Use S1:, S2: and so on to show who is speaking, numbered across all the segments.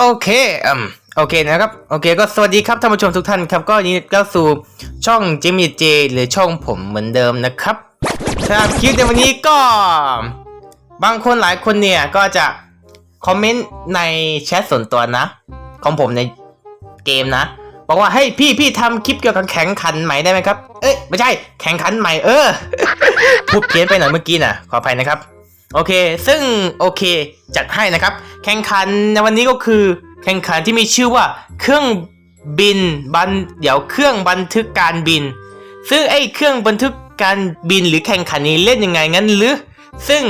S1: โอเคอืมโอเคนะครับ โอเคก็สวัสดีครับท่านผู้ชมทุกท่านครับ ก็ยินดีต้อนรับสู่ช่องจิมมี่เจหรือช่องผมเหมือนเดิมนะครับสำหรับคลิปในวันนี้ก็ บางคนหลายคนเนี่ยก็จะคอมเมนต์ในแชทส่วนตัวนะ ของผมในเกมนะ บอกว่าเฮ้ยพี่พี่ทำคลิปเกี่ยวกับแข่งขันใหม่ได้ไหมครับ เอ้ยไม่ใช่แข่งขันใหม่เออพูดเพี้ยนไปหน่อยเมื่อกี้น่ะขออภัยนะครับ โอเค ซึ่งโอเคจัดให้นะครับ แข่งขันในวันนี้ก็คือแข่งขันที่มีชื่อว่าเครื่องบินบันเดี๋ยวเครื่องบันทึกการบิน ซึ่งไอ้เครื่องบันทึกการบินหรือแข่งขันนี้เล่นยังไงงั้นหรือ ซึ่ง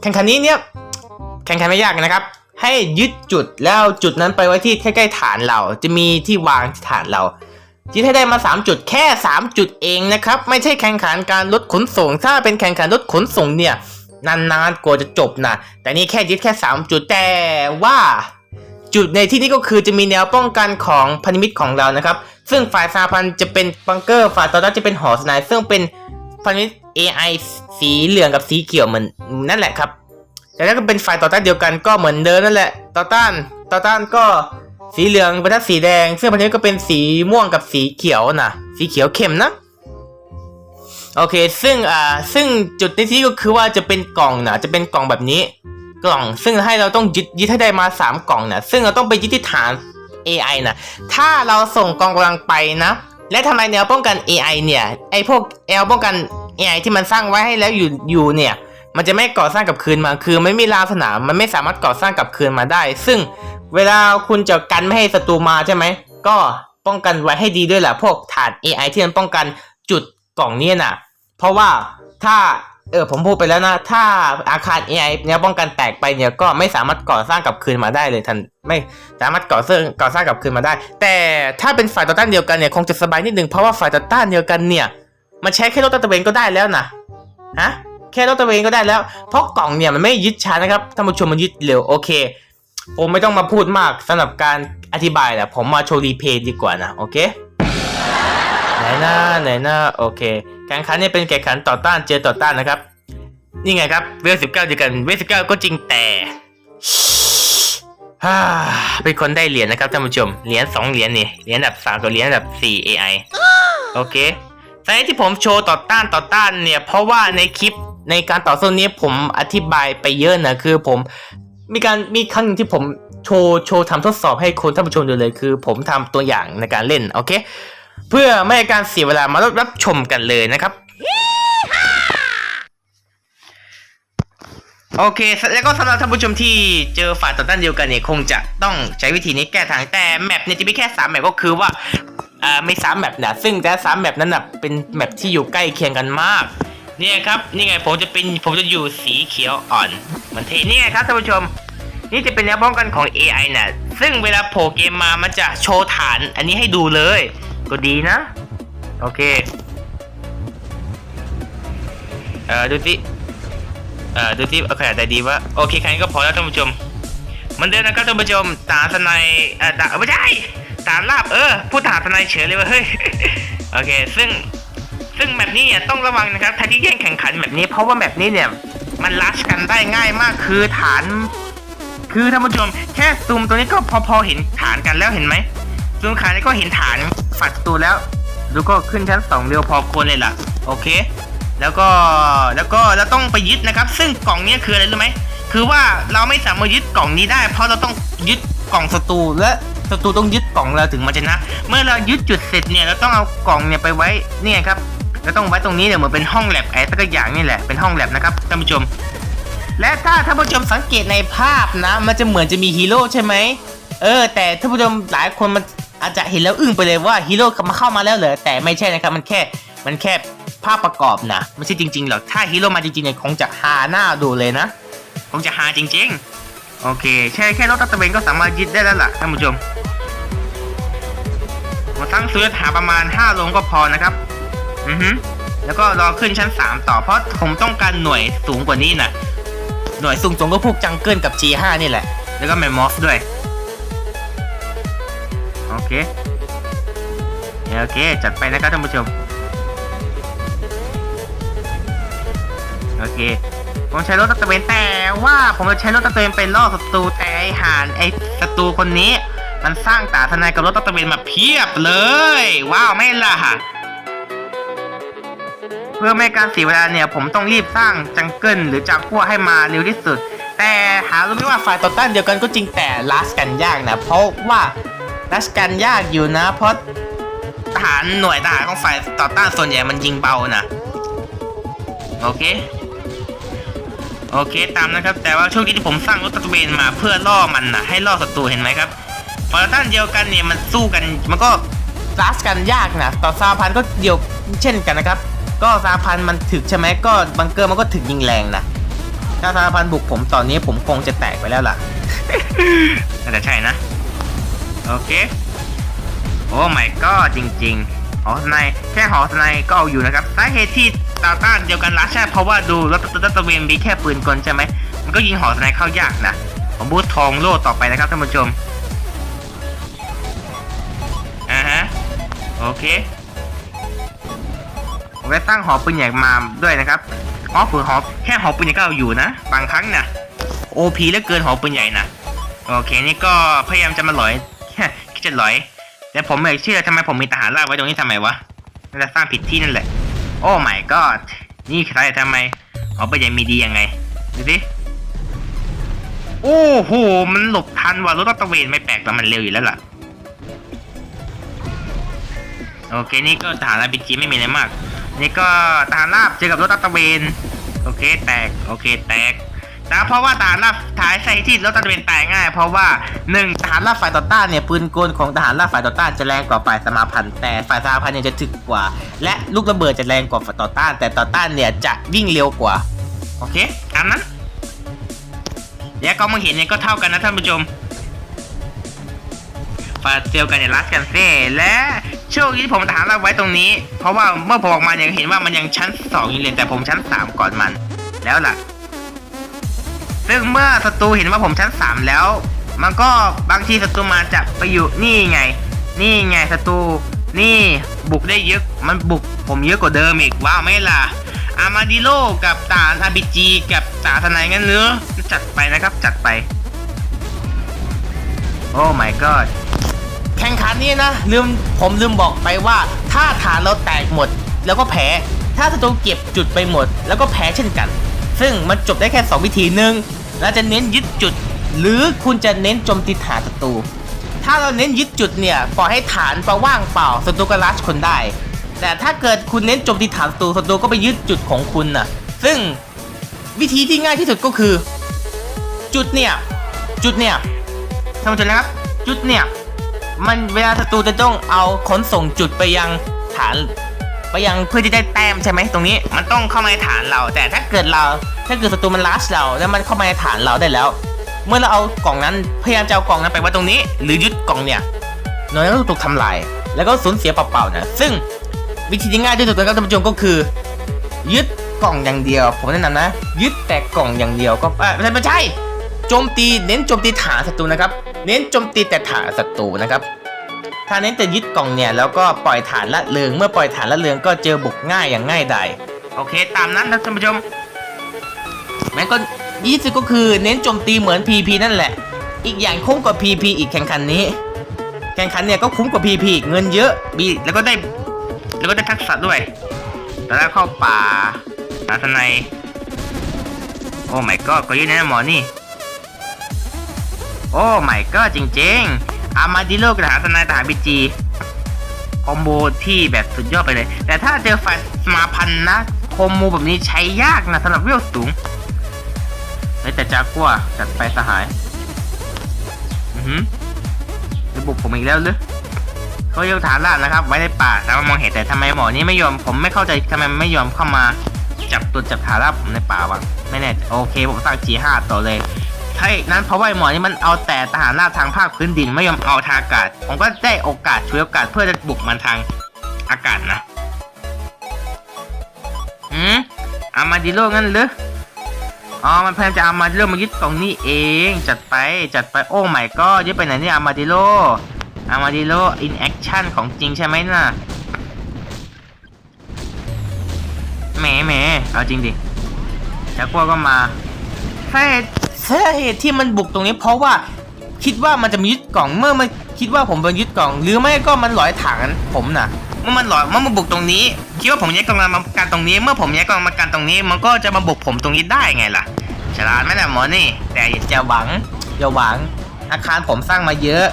S1: แข่งขันนี้เนี่ยแข่งขันไม่ยากนะครับ ให้ยึดจุดแล้วจุดนั้นไปไว้ที่ใกล้ๆฐานเรา จะมีที่วางที่ฐานเรายึดให้ได้มา 3 จุดแค่ 3 จุดเองนะครับ ไม่ใช่แข่งขันการรถขนส่ง ถ้าเป็นแข่งขันรถขนส่งเนี่ย นานๆกว่าจะจบนะแต่นี่แค่ยึดแค่ 3 จุดแต่ว่า จุดในที่นี้ก็คือจะมีแนวป้องกันของพันธมิตรของเรานะครับ ซึ่งฝ่ายสาพันธ์จะเป็นบังเกอร์ฝ่ายต่อต้านจะเป็นหอสนายซึ่งเป็นพันธมิตร AI สีเหลืองกับสีเขียวเหมือนนั่นแหละครับ แต่ถ้าเป็นฝ่ายต่อต้านเดียวกันก็เหมือนเดิมนั่นแหละ ต่อต้านต่อต้านก็สีเหลืองเป็นทัสีแดงซึ่งพันธมิตรก็เป็นสีม่วงกับสีเขียวนะสีเขียวเข้มนะ โอเค ซึ่งอ่าซึ่งจุดในที่ก็คือว่าจะเป็นกล่องนะจะเป็นกล่องแบบนี้ กล่อง ซึ่งให้เราต้องยึดยึดให้ได้มา 3 กล่องนะซึ่งเราต้องไปยึดที่ฐาน AI นะถ้าเราส่งกองกำลังไปนะ และทำไมแนวป้องกัน AI เนี่ยไอพวกแนวป้องกัน AI ที่มันสร้างไว้ให้แล้วอยู่อยู่เนี่ยมันจะไม่ก่อสร้างกับคืนมา คือไม่มีราวสนาม มันไม่สามารถก่อสร้างกับคืนมาได้ ซึ่งเวลาคุณจะกันไม่ให้ศัตรูมาใช่ไหม ก็ป้องกันไว้ให้ดีด้วยแหละพวกฐาน AI ที่มันป้องกันจุดกล่องนี้น่ะ เพราะว่าถ้าเออผมพูดไปแล้วนะ ถ้าอาคาร AI เนี่ยป้องกันแตกไปเนี่ยก็ไม่สามารถก่อสร้างกลับคืนมาได้เลยทันไม่สามารถก่อสร้างก่อสร้างกลับคืนมาได้ แต่ถ้าเป็นฝ่ายต่อต้านเดียวกันเนี่ยคงจะสบายนิดนึงเพราะว่าฝ่ายต่อต้านเดียวกันเนี่ย มันใช้แค่รถตะเวนก็ได้แล้วนะฮะแค่รถตะเวนก็ได้แล้ว เพราะกล่องเนี่ยมันไม่ยึดช้านะครับท่านผู้ชมมันยึดเร็วโอเค ผมไม่ต้องมาพูดมากสำหรับการอธิบายแหละผมมาโชว์รีเพย์ดีกว่านะโอเคไหนหน้าไหนหน้าโอเค แข่งขันเนี่ยเป็นแข่งขันต่อต้านเจอต่อต้านนะครับ นี่ไงครับเวลสิบเก้าเดียกันเวลสิบเก้าก็จริงแต่ฮ่าเป็นคนได้เหรียญนะครับท่านผู้ชม เหรียญสองเหรียญนี่ เหรียญอันดับสามกับเหรียญอันดับสี่ AI โอเคสาเหตุที่ผมโชว์ต่อต้านต่อต้านเนี่ย เพราะว่าในคลิปในการต่อสู้นี้ผมอธิบายไปเยอะนะคือผมมีการมีครั้งหนึ่งที่ผมโชว์โชว์ทำทดสอบให้คนท่านผู้ชมดูเลย คือผมทำตัวอย่างในการเล่นโอเค เพื่อไม่ให้การเสียเวลามารับรับชมกันเลยนะครับ โอเค แล้วก็สำหรับท่านผู้ชมที่เจอฝ่ายต่อต้านเดียวกันเนี่ยคงจะต้องใช้วิธีนี้แก้ทางแต่แมปเนี่ยจะมีแค่3แมปก็คือว่าอ่าไม่สามแมปนะซึ่งแต่สามแมปนั้นนะเป็นแมปที่อยู่ใกล้เคียงกันมากเนี่ยครับนี่ไงผมจะเป็นผมจะอยู่สีเขียวอ่อนมันเทนี่ไงครับท่านผู้ชม นี่จะเป็นแนวป้องกันของ AI นะซึ่งเวลาโผล่เกมมามันจะโชว์ฐานอันนี้ให้ดูเลย ก็ดีนะ โอเค เอ่อดูสิเอ่อดูสิเอาขนาดใจดีว่าโอเคแค่นี้ก็พอแล้วท่านผู้ชมมันเดิมนะครับท่านผู้ชมตาสนายเอ่อตาไม่ใช่ตาลาบเออพูดตาสนายเฉยเลยว่าเฮ้ยโอเค ซึ่งซึ่งแบบนี้เนี่ยต้องระวังนะครับถ้าที่แย่งแข่งขันแบบนี้ เพราะว่าแบบนี้เนี่ย มันลัชกันได้ง่ายมากคือฐาน คือท่านผู้ชมแค่ซูมตัวนี้ก็พอพอเห็นฐานกันแล้วเห็นไหม ซูมขานี้ก็เห็นฐานฝัดตัวแล้วดูก็ขึ้นชั้นสองเร็วพอควรเลยล่ะ โอเค แล้วก็แล้วก็เราต้องไปยึดนะครับ ซึ่งกล่องนี้คืออะไรรู้ไหมคือว่าเราไม่สามารถยึดกล่องนี้ได้ เพราะเราต้องยึดกล่องศัตรูและศัตรูต้องยึดกล่องเราถึงมันจะชนะ เมื่อเรายึดจุดเสร็จเนี่ยเราต้องเอากล่องเนี่ยไปไว้เนี่ยครับเราต้องไว้ตรงนี้เนี่ยเหมือนเป็นห้องแลบไอ้สักอย่างนี่แหละเป็นห้องแลบนะครับท่านผู้ชม และถ้าท่านผู้ชมสังเกตในภาพนะ มันจะเหมือนจะมีฮีโร่ใช่ไหมเออแต่ท่านผู้ชมหลายคนมัน อาจจะเห็นแล้วอึ้งไปเลยว่าฮีโร่มาเข้ามาแล้วเหรอแต่ไม่ใช่นะครับมันแค่มันแค่ภาพประกอบนะไม่ใช่จริงๆหรอกถ้าฮีโร่มาจริงๆเนี่ยคงจะฮาหน้าดูเลยนะคงจะฮาจริง ๆ โอเคแค่แค่รถตัดตะเวนก็สามารถยึดได้แล้วล่ะท่านผู้ชมมาตั้งซื้อหาประมาณ5ลงก็พอนะครับอือฮึแล้วก็รอขึ้นชั้น 3 ต่อเพราะผมต้องการหน่วยสูงกว่านี้นะหน่วยสูงๆก็พวกจังเกิลกับ G5 นี่แหละ แล้วก็แมมมอสด้วย โอเคโอเค จัดไปนะครับท่านผู้ชม โอเค ผมใช้รถตะเวนแต่ว่าผมจะใช้รถตะเวนไปล่อศัตรูแต่ไอหานไอศัตรูคนนี้ มันสร้างตาทนายกับรถตะเวนมาเพียบเลย ว้าวไม่ล่ะเพื่อไม่ให้การเสียเวลาเนี่ย ผมต้องรีบสร้างจังเกิลหรือจากัวให้มาเร็วที่สุด แต่หารู้ไหมว่าฝ่ายต่อต้านเดียวกันก็จริงแต่ลัสกันยากนะ เพราะว่า ลัสกันยากอยู่นะ เพราะทหารหน่วยทหารของฝ่ายต่อต้านส่วนใหญ่มันยิงเบานะโอเค โอเคตามนะครับ แต่ว่าช่วงที่ผมสร้างรถตะเวนมาเพื่อล่อมันนะให้ล่อศัตรูเห็นไหมครับฝ่ายต่อต้านเดียวกันเนี่ยมันสู้กันมันก็ลัสกันยากนะต่อซาพันก็เดียวเช่นกันนะครับ ก็ซาพันมันถึกใช่ไหมก็บังเกอร์มันก็ถึกยิงแรงนะถ้าซาพันบุกผมตอนนี้ผมคงจะแตกไปแล้วล่ะน่าจะใช่นะ โอเค โอ้ไม่ก็จริงๆหอสนด์แค่หอสนด์ก็เอาอยู่นะครับสาเหตุที่ตาต้านเดียวกันลัชใช่เพราะว่าดูรถรถตะเวนมีแค่ปืนกลใช่ไหมมันก็ยิงหอสนด์เข้ายากนะผมบูททองโล่ต่อไปนะครับท่านผู้ชมอ่าฮะโอเคผมได้ตั้งหอปืนใหญ่มาด้วยนะครับหอปืนหอแค่หอปืนใหญ่ก็เอาอยู่นะบางครั้งนะโอพีเหลือเกินหอปืนใหญ่นะโอเคนี่ก็พยายามจะมาหลอย คิดจะลอย แต่ผมไม่เชื่อทำไมผมมีทหารลากไว้ตรงนี้ทำไมวะน่าจะสร้างผิดที่นั่นแหละ โอ้ my god นี่ใครทำไมหอปืนใหญ่มีดียังไงดูสิโอ้โห มันหลบทันว่ะรถตะเวนไม่แปลกแต่มันเร็วอยู่แล้วล่ะ โอเค นี่ก็ทหารราบจีไม่มีอะไรมาก นี่ก็ทหารราบเจอกับรถตะเวน โอเค แตก โอเค แตก แต่เพราะว่าทหารราบท้ายใส่ที่รถตะเวนแตกง่าย เพราะว่าหนึ่งทหารราบฝ่ายต่อต้านเนี่ยปืนกลของทหารราบฝ่ายต่อต้านจะแรงกว่าฝ่ายสมาพันธ์แต่ฝ่ายสมาพันธ์เนี่ยจะถึกกว่า และลูกระเบิดจะแรงกว่าฝ่ายต่อต้าน แต่ต่อต้านเนี่ยจะวิ่งเร็วกว่าโอเคตามนั้นแล้วก็มองเห็นเนี่ยก็เท่ากันนะท่านผู้ชมฟาเซลกันเนี่ยรัสกันเซ่และโชคดีที่ผมถามเราไว้ตรงนี้ เพราะว่าเมื่อผมออกมาเนี่ยเห็นว่ามันยังชั้นสองยู่เลยแต่ผมชั้นสามก่อนมัน แล้วล่ะ ซึ่งเมื่อศัตรูเห็นว่าผมชั้นสามแล้ว มันก็บางทีศัตรูมาจะไปอยู่นี่ไง นี่ไงศัตรูนี่บุกได้เยอะมันบุกผมเยอะกว่าเดิมอีกว้าวไม่ล่ะอามาดิโลกับตาอาบิจีกับตาทนายงั้นเนื้อจัดไปนะครับจัดไป โอ้ my god แข่งขันนี้นะลืมผมลืมบอกไปว่า ถ้าฐานเราแตกหมด แล้วก็แพ้ถ้าศัตรูเก็บจุดไปหมด แล้วก็แพ้เช่นกัน ซึ่งมันจบได้แค่ 2 วิธีหนึ่ง เราจะเน้นยึดจุด หรือคุณจะเน้นโจมตีฐานศัตรู ถ้าเราเน้นยึดจุดเนี่ยปล่อยให้ฐานเปล่าว่างเปล่าศัตรูก็ลัชคนได้ แต่ถ้าเกิดคุณเน้นโจมตีฐานศัตรูศัตรูก็ไปยึดจุดของคุณน่ะซึ่งวิธีที่ง่ายที่สุดก็คือ จุดเนี่ยจุดเนี่ยท่านผู้ชมนะครับ จุดเนี่ยมันเวลาศัตรูจะต้องเอาขนส่งจุดไปยังฐาน ไปยังเพื่อที่ได้แต้มใช่ไหมตรงนี้ มันต้องเข้ามาในฐานเรา แต่ถ้าเกิดเราถ้าเกิดศัตรูมันลัสเราแล้วมันเข้ามาในฐานเราได้แล้ว เมื่อเราเอากล่องนั้นพยายามจะเอากล่องนั้นไปไว้ตรงนี้ หรือยึดกล่องเนี่ยน้อยก็ถูกทำลาย แล้วก็สูญเสียเปล่าๆนะซึ่งวิธีที่ง่ายที่สุดนะครับท่านผู้ชมก็คือ ยึดกล่องอย่างเดียว ผมแนะนำนะ ยึดแต่กล่องอย่างเดียวก็ไม่ใช่ไม่ใช่โจมตีเน้นโจมตีฐานศัตรูนะครับ เน้นโจมตีแต่ฐานศัตรูนะครับ ถ้าเน้นแต่ยึดกล่องเนี่ยแล้วก็ปล่อยฐานละเริงเมื่อปล่อยฐานละเริงก็เจอบุกง่ายอย่างง่ายดายโอเค ตามนั้นนะท่านผู้ชมแม้ก็ยี่สิบก็คือเน้นโจมตีเหมือน PP นั่นแหละ อีกอย่างคุ้มกว่า PP อีกแข่งขันนี้ แข่งขันเนี่ยก็คุ้มกว่า PP อีกเงินเยอะมีแล้วก็ได้แล้วก็ได้ทักษะด้วยแต่แล้วเข้าป่าหาทนายโอ้ my god ก็เยอะนะหมอนี่ โอ้ my god จริงๆ อามาดิโลกับทหารทนายทหารบีจีคอมโบที่แบบสุดยอดไปเลย แต่ถ้าเจอฝ่ายสมาพันธ์นะคอมโบแบบนี้ใช้ยากนะสำหรับเวลสูงเฮ้แต่จากัวจัดไปสหาย อือหือจะบุกผมอีกแล้วหรือเขายกฐานล่างนะครับ ไว้ในป่าสามารถมองเห็นแต่ทำไมหมอนี้ไม่ยอม ผมไม่เข้าใจทำไมไม่ยอมเข้ามา จับตัวจับฐานล่างผมในป่าวะไม่แน่โอเค ผมตั้ง G5 ต่อเลย ใช่นั้นเพราะว่าหมอนี่มันเอาแต่ทหารราบทางภาคพื้นดินไม่ยอมเอาทางอากาศ ผมก็ได้โอกาสช่วยโอกาสเพื่อจะบุกมันทางอากาศนะอืมอามาดิโลงั้นหรืออ๋อ มันพยายามจะเอามาดิโลมายึดตรงนี้เอง จัดไป จัดไป โอ้ไม่ก็ยึดไปไหนเนี่ยอามาดิโลอามาดิโลอินแอคชั่นของจริงใช่ไหมน่ะ แหมแหมเอาจริงดิจากพวกก็มาเหตุ สาเหตุที่มันบุกตรงนี้เพราะว่าคิดว่ามันจะมายึดกล่องเมื่อมันคิดว่าผมเป็นยึดกล่อง หรือไม่ก็มันหลอยฐานผมน่ะเมื่อมันหลอยเมื่อมันบุกตรงนี้ คิดว่าผมแยกกองมากันตรงนี้ เมื่อผมแยกกองมากันตรงนี้ มันก็จะมาบุกผมตรงนี้ได้ไงล่ะ ฉลาดไหมล่ะหมอนี่ แต่อย่าหวังอย่าหวัง อาคารผมสร้างมาเยอะ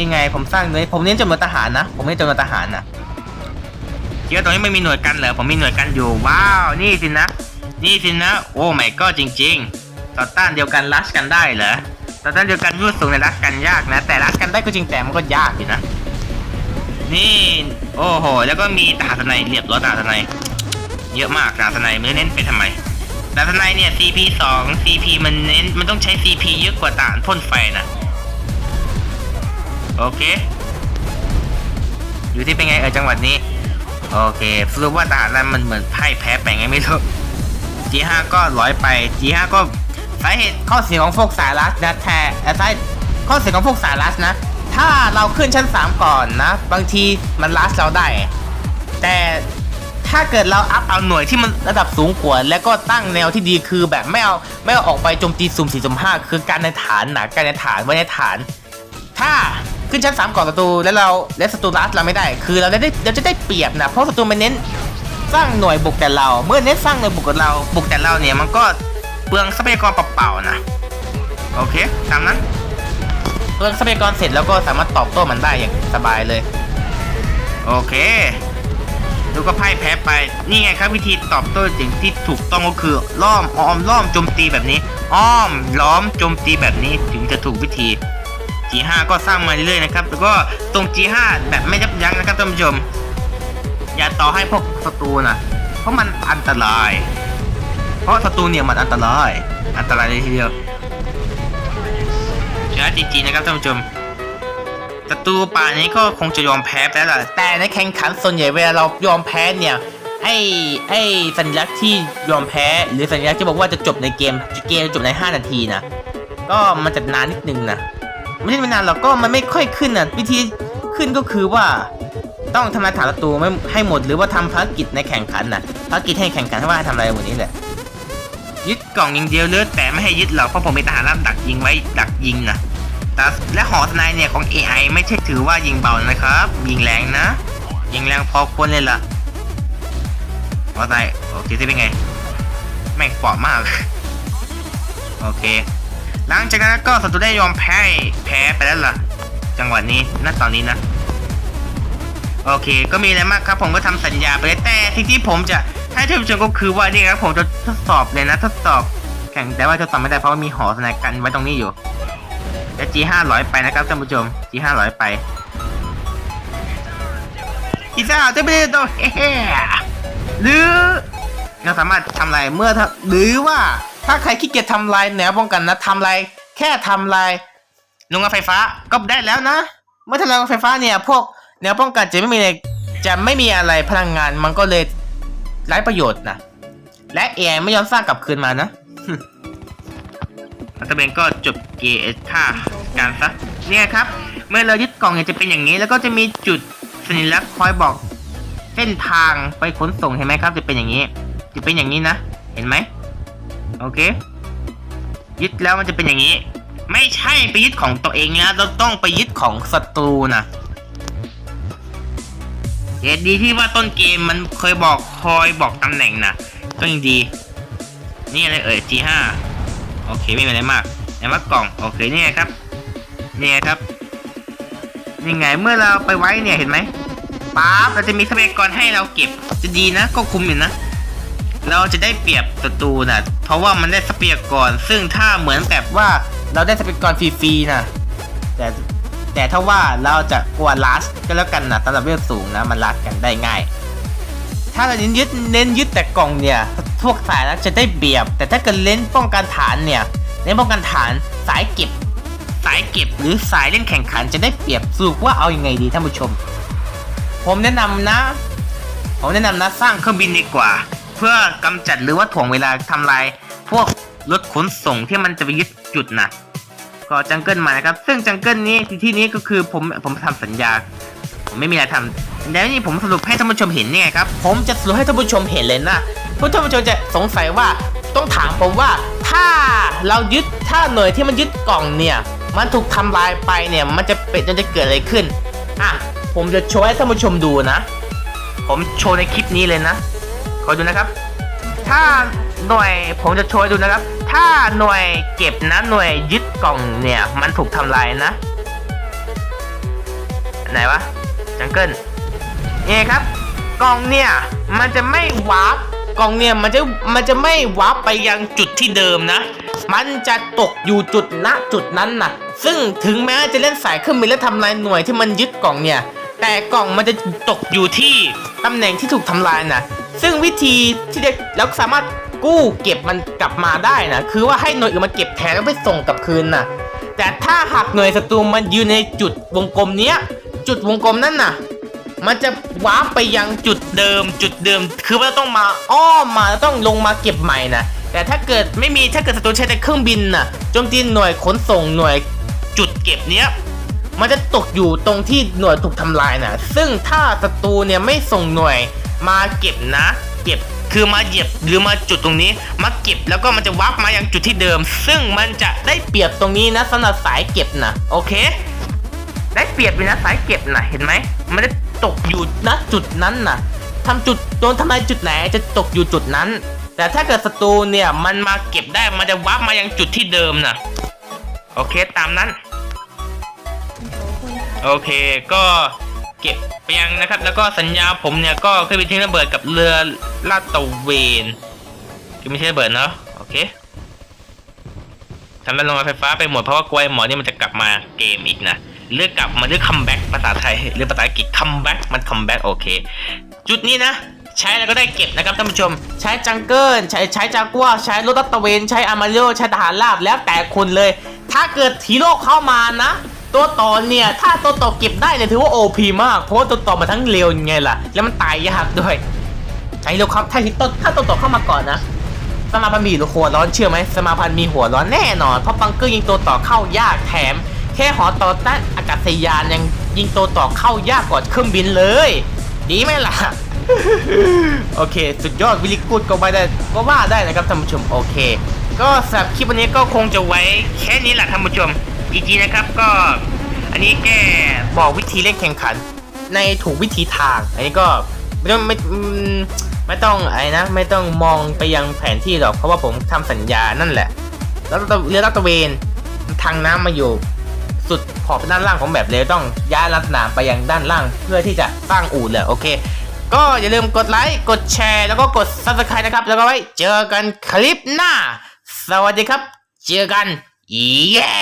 S1: ยังไง ผมสร้างเลยผมเน้นจำนวนทหารนะ ผมเน้นจำนวนทหารนะคิดว่าตรงนี้ไม่มีหน่วยกันเหรอผมมีหน่วยกันอยู่ว้าวนี่สินะ นี่สินะ โอ้ไม่ก็จริง ๆ ต่อต้านเดียวกันรัชกันได้เหรอต่อต้านเดียวกันรูดสูงในรัชกันยากนะ แต่รัชกันได้ก็จริงแต่มันก็ยากอยู่นะ นี่ โอ้โห แล้วก็มีทหารทนายเรียบร้อยทหารทนายเยอะมากทหารทนายไม่เน้นไปทำไมทหารทนายเนี่ย CP 2 CP มันเน้นมันต้องใช้ CP เยอะกว่าทหารพ่นไฟนะโอเค อยู่ที่เป็นไงเออจังหวัดนี้ โอเคสรุปว่าทหารนั้นมันเหมือนไพ่แพ้ไปไงไม่รู้ G5 ก็ร้อยไป G5 ก็ สาเหตุข้อเสียของพวกสายลัดนะแท้แต่สาเหตุข้อเสียของพวกสายลัดนะ ถ้าเราขึ้นชั้น 3 ก่อนนะ บางทีมันลัดเราได้ แต่ถ้าเกิดเราอัพเอาหน่วยที่มันระดับสูงกว่าแล้วก็ตั้งแนวที่ดีคือแบบไม่เอาไม่เอาออกไปโจมตีสุ่มสี่สุ่มห้าคือการในฐานนะการในฐานไว้ในฐาน ถ้าขึ้นชั้น 3 ก่อนศัตรูแล้วเราและศัตรูลัดเราไม่ได้ คือเราได้เราจะได้เปรียบนะเพราะศัตรูมันเน้นสร้างหน่วยบุกแต่เรา เมื่อเน้นสร้างหน่วยบุกกับเราบุกแต่เราเนี่ยมันก็ ลืองทรัพยากรเปล่าๆนะ โอเค ตามนั้นเปลืองทรัพยากรเสร็จแล้วก็สามารถตอบโต้มันได้อย่างสบายเลย โอเคดูก็พ่ายแพ้ไป นี่ไงครับวิธีตอบโต้อย่งที่ถูกต้องก็คือล้อมอ้อมล้อมโจมตีแบบนี้ อ้อมล้อมโจมตีแบบนี้ถึงจะถูกวิธี G5 ก็สร้างมาเรื่อยๆนะครับแล้วก็ตรง G5 แบบไม่ยับยั้งนะครับท่านผู้ชม อย่าต่อให้พวกศัตรูนะเพราะมันอันตราย เพราะศัตรูเนี่ยมันอันตราย อันตรายเลยทีเดียวชนะจริงๆนะครับท่านผู้ชมศัตรูป่านี้ก็คงจะยอมแพ้แล้วล่ะ แต่ในแข่งขันส่วนใหญ่เวลาเรายอมแพ้เนี่ยไอ้ไอ้สัญลักษณ์ที่ยอมแพ้หรือสัญลักษณ์ที่บอกว่าจะจบในเกมเกมจบใน 5 นาทีนะก็มันจะนานนิดนึงนะไม่ใช่ไม่นานหรอกก็มันไม่ค่อยขึ้นนะวิธีขึ้นก็คือว่าต้องทำลายฐานศัตรูไม่ให้หมดหรือว่าทำภารกิจในแข่งขันนะภารกิจให้แข่งขันว่าให้ทำอะไรวันนี้แหละ ยึดกล่องอย่างเดียวเลยแต่ไม่ให้ยึดหรอกเพราะผมมีทหารรับดักยิงไว้ดักยิงนะแต่และหอทนายเนี่ยของ AI ไม่ใช่ถือว่ายิงเบานะครับ ยิงแรงนะ ยิงแรงพอควรเลยล่ะหอทนายโอเคที่เป็นไง แม่งเปราะมาก โอเค หลังจากนั้นก็ศัตรูได้ยอมแพ้แพ้ไปแล้วล่ะ จังหวะนี้ณตอนนี้นะโอเค ก็มีอะไรมากครับ ผมก็ทำสัญญาไปเลยแต่ที่ที่ผมจะ ให้ท่านผู้ชมก็คือว่านี่ครับผมจะทดสอบเลยนะทดสอบแข่งแต่ว่าทดสอบไม่ได้เพราะว่ามีหอสนายกันไว้ตรงนี้อยู่แต่ G ห้าร้อยไปนะครับท่านผู้ชม G ห้าร้อยไปอีซ่าจะไปโตเฮ้หรือเราสามารถทำลายเมื่อหรือว่าถ้าใครขี้เกียจทำลายแนวป้องกันนะทำลายแค่ทำลายโรงงานไฟฟ้าก็ได้แล้วนะ เมื่อทำลายโรงไฟฟ้าเนี่ยพวกแนวป้องกันจะไม่มีจะไม่มีอะไรพลังงานมันก็เลย ไร้ประโยชน์นะและ AI ไม่ยอมสร้างกลับคืนมานะรัฐบาลก็จบเกมค่าการซะเนี่ยครับ เมื่อเรายึดกล่องเนี่ยจะเป็นอย่างนี้ แล้วก็จะมีจุดสัญลักษณ์คอยบอกเส้นทางไปขนส่งเห็นไหมครับ จะเป็นอย่างนี้ จะเป็นอย่างนี้นะ เห็นไหมโอเค ยึดแล้วมันจะเป็นอย่างนี้ ไม่ใช่ไปยึดของตัวเองนะเราต้องไปยึดของศัตรูนะ เหตุดีที่ว่าต้นเกมมันเคยบอกคอยบอกตำแหน่งนะก็ยังดี นี่อะไรเอ่ย G5 โอเคไม่มีอะไรมากแต่ว่ากล่องโอเคนี่ไงครับนี่ไงครับนี่ไงเมื่อเราไปไว้เนี่ยเห็นไหมปั๊บเราจะมีทรัพยากรให้เราเก็บจะดีนะก็คุ้มอยู่นะ เราจะได้เปรียบศัตรูนะเพราะว่ามันได้ทรัพยากรซึ่งถ้าเหมือนแบบว่าเราได้ทรัพยากรฟรีๆนะแต่ แต่ถ้าว่าเราจะกลัวลัสก็แล้วกันนะสำหรับเรือสูงนะมันลัดกันได้ง่าย ถ้าเราเน้นยึดเน้นยึดแต่กล่องเนี่ยพวกสายลักจะได้เปรียบ แต่ถ้าเกิดเล่นป้องกันฐานเนี่ยเล่นป้องกันฐานสายเก็บ สายเก็บหรือสายเล่นแข่งขันจะได้เปรียบสรุปว่าเอาอยัางไงดีท่านผู้ชม ผมแนะนำนะ ผมแนะนำนะสร้างเครื่องบินดีกว่า เพื่อกำจัดหรือว่าถ่วงเวลาทำลาย พวกรถขนส่งที่มันจะไปยึดจุดนะ็จังเกิลมานะครับ ซึ่งจังเกิลนี้ที่นี้ก็คือผมผมทำสัญญา ผมไม่มีอะไรทำแล้วนี่ผมสรุปให้ท่านผู้ชมเห็นเนี่ยครับ ผมจะสรุปให้ท่านผู้ชมเห็นเลยนะเพราะท่านผู้ชมจะสงสัยว่าต้องถามผมว่าถ้าเรายึดถ้าหน่วยที่มันยึดกล่องเนี่ย มันถูกทำลายไปเนี่ยมันจะเป็นมันจะเกิดอะไรขึ้นอะผมจะโชว์ให้ท่านผู้ชมดูนะ ผมโชว์ในคลิปนี้เลยนะขอดูนะครับ ถ้า หน่วยผมจะโชว์ดูนะครับ ถ้าหน่วยเก็บนะหน่วยยึดกล่องเนี่ย มันถูกทำลายนะ ไหนวะจังเกิลนี่ครับ กล่องเนี่ย มันจะไม่วาร์ปกล่องเนี่ยมันจะมันจะไม่วาร์ปไปยังจุดที่เดิมนะ มันจะตกอยู่จุดณจุดนั้นนะซึ่งถึงแม้จะเล่นสายเครื่องบินและทำลายหน่วยที่มันยึดกล่องเนี่ย แต่กล่องมันจะตกอยู่ที่ตำแหน่งที่ถูกทำลายนะซึ่งวิธีที่จะแล้วสามารถ กู้เก็บมันกลับมาได้นะ คือว่าให้หน่วยอื่นมาเก็บแทนแล้วไปส่งกลับคืนน่ะแต่ถ้าหากหน่วยศัตรูมันยืนในจุดวงกลมเนี้ย จุดวงกลมนั่นน่ะ มันจะวาร์ปไปยังจุดเดิม จุดเดิม คือว่าต้องมาอ้อมมาต้องลงมาเก็บใหม่นะแต่ถ้าเกิดไม่มีถ้าเกิดศัตรูใช้แต่เครื่องบินน่ะโจมตีหน่วยขนส่งหน่วยจุดเก็บเนี้ยมันจะตกอยู่ตรงที่หน่วยถูกทำลายนะซึ่งถ้าศัตรูเนี่ยไม่ส่งหน่วยมาเก็บนะ เก็บ คือมาเหยียบหรือมาจุดตรงนี้ มาเก็บแล้วก็มันจะวาร์ปมายังจุดที่เดิม ซึ่งมันจะได้เปรียบตรงนี้นะสำหรับสายเก็บนะโอเค ได้เปรียบเลยนะสายเก็บนะเห็นไหมมันจะตกอยู่ณจุดนั้นนะทำจุดโดนทำลายจุดไหนจะตกอยู่จุดนั้น แต่ถ้าเกิดศัตรูเนี่ยมันมาเก็บได้มันจะวาร์ปมายังจุดที่เดิมนะโอเคตามนั้น โอเคก็ เก็บไปยังนะครับ แล้วก็สัญญาผมเนี่ยก็เคยไปทิ้งระเบิดกับเรือลาดตะเวนคือไม่ใช่ระเบิดเนาะโอเคทำเป็นโรงงานไฟฟ้าไปหมดเพราะว่ากลัวหมอนี่มันจะกลับมาเกมอีกนะเลือกกลับมาเลือกคัมแบ็กภาษาไทยหรือภาษาอังกฤษคัมแบ็กมันคัมแบ็กโอเค จุดนี้นะ ใช้แล้วก็ได้เก็บนะครับท่านผู้ชม ใช้จังเกิลใช้ใช้จากัวใช้รถตัดตะเวน ใช้อามาริโอใช้ทหารราบแล้วแต่คุณเลย ถ้าเกิดฮีโร่เข้ามานะ ตัวต่อเนี่ยถ้าตัวต่อเก็บได้เนี่ยถือว่าโอพีมากเพราะว่าตัวต่อมาทั้งเร็วยังไงล่ะ แล้วมันตายยากด้วยใช้เร็วครับถ้าตัวถ้าตัวต่อเข้ามาก่อนนะสมาพันธ์มีหัวร้อนเชื่อไหมสมาพันธ์มีหัวร้อนแน่นอนเพราะบังเกอร์ยิงตัวต่อเข้ายากแถม แค่หอต่อต้านอากาศยานยังยิงตัวต่อเข้ายากกว่าเครื่องบินเลย ดีไหมล่ะโอเค สุดยอดวิลิกูดก็ว่าได้ก็ว่าได้นะครับท่านผู้ชมโอเค ก็สำหรับคลิปวันนี้ก็คงจะไว้แค่นี้แหละท่านผู้ชม จริงนะครับก็อันนี้แกบอกวิธีเล่นแข่งขัน ในถูกวิธีทาง อันนี้ก็ไม่ต้องไม่ไม่ต้องไอ้นะไม่ต้องมองไปยังแผนที่หรอกเพราะว่าผมทำสัญญานั่นแหละแล้วเรือลาดตะเวนทางน้ำมาอยู่สุดขอบด้านล่างของแบบเลยต้องย้ายลักษณะไปยังด้านล่างเพื่อที่จะสร้างอู่เลยโอเค ก็อย่าลืมกดไลค์กดแชร์ แล้วก็กด subscribe นะครับ แล้วก็ไว้เจอกันคลิปหน้า สวัสดีครับ เจอกันเย้